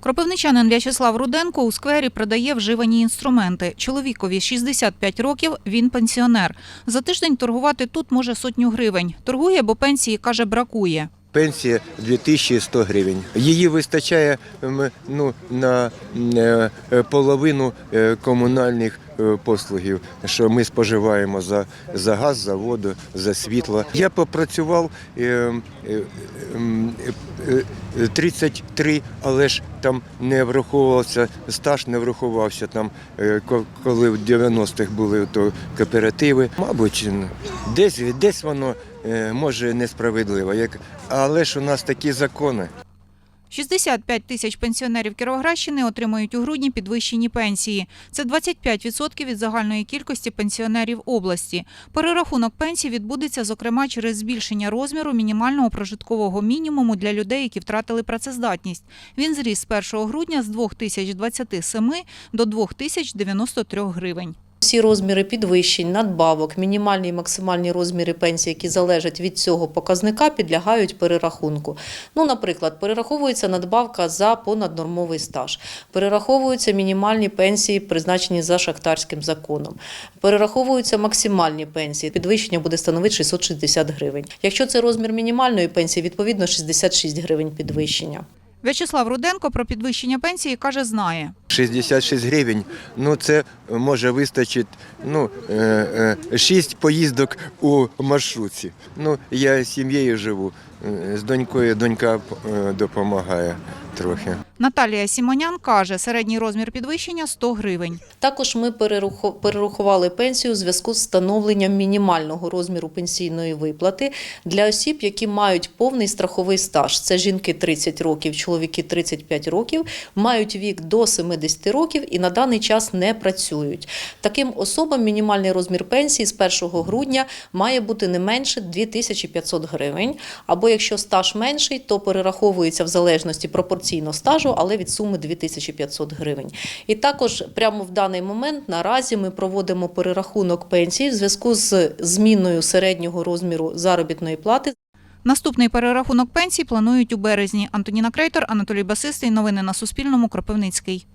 Кропивничанин В'ячеслав Руденко у сквері продає вживані інструменти. Чоловікові 65 років, він пенсіонер. За тиждень торгувати тут може сотню гривень. Торгує, бо пенсії, каже, бракує. Пенсія 2100 гривень. Її вистачає ну, на е, половину е, комунальних е, послугів, що ми споживаємо за, за газ, за воду, за світло. Я попрацював е, е, м, е, 33, але ж там не враховувався стаж, не врахувався там, коли в 90-х були то кооперативи. Мабуть, десь, десь воно може несправедливо, але ж у нас такі закони. 65 тисяч пенсіонерів Кіровоградщини отримують у грудні підвищені пенсії. Це 25% від загальної кількості пенсіонерів області. Перерахунок пенсій відбудеться, зокрема, через збільшення розміру мінімального прожиткового мінімуму для людей, які втратили працездатність. Він зріс з 1 грудня з 2027 до 2093 гривень. Всі розміри підвищень, надбавок, мінімальні і максимальні розміри пенсії, які залежать від цього показника, підлягають перерахунку. Ну, наприклад, перераховується надбавка за понаднормовий стаж, перераховуються мінімальні пенсії, призначені за шахтарським законом, перераховуються максимальні пенсії. Підвищення буде становити 660 гривень. Якщо це розмір мінімальної пенсії, відповідно 66 гривень підвищення. В'ячеслав Руденко про підвищення пенсії каже, знає. 66 гривень, ну це може вистачить ну, 6 поїздок у маршрутці. Ну, я з сім'єю живу, е, з донькою донька е, допомагає трохи. Наталія Сімонян каже, середній розмір підвищення 100 гривень. Також ми перераху- перерахували пенсію у зв'язку з встановленням мінімального розміру пенсійної виплати для осіб, які мають повний страховий стаж. Це жінки 30 років, чоловіки 35 років, мають вік до 70 років і на даний час не працюють. Таким особам мінімальний розмір пенсії з 1 грудня має бути не менше 2500 гривень. Або якщо стаж менший, то перераховується в залежності пропорційно стажу, але від суми 2500 гривень. І також прямо в даний момент наразі ми проводимо перерахунок пенсії в зв'язку з зміною середнього розміру заробітної плати. Наступний перерахунок пенсій планують у березні. Антоніна Крейтор, Анатолій Басистий. Новини на Суспільному. Кропивницький.